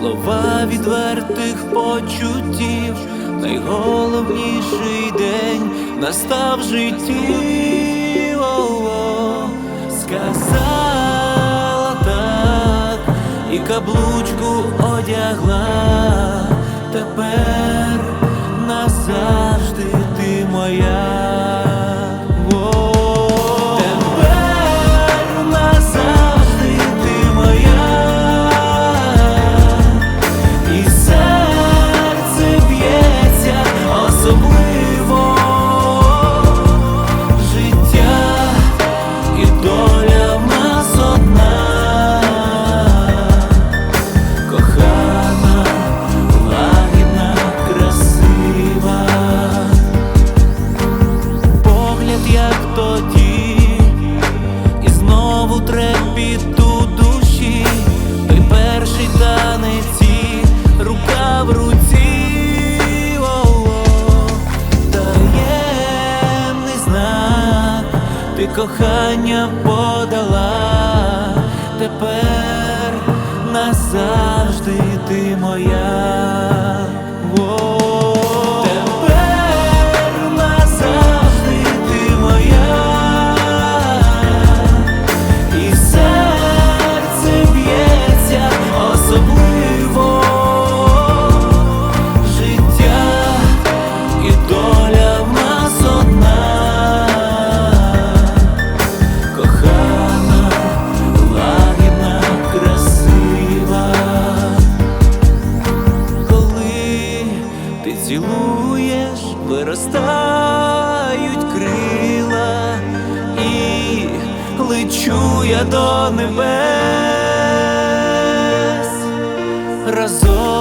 слова відвертих почуттів, найголовніший день настав в житті. О-о, сказала так, і каблучку одягла ти кохання подала, тепер назавжди ти моя. розтають крила і лечу я до небес разом.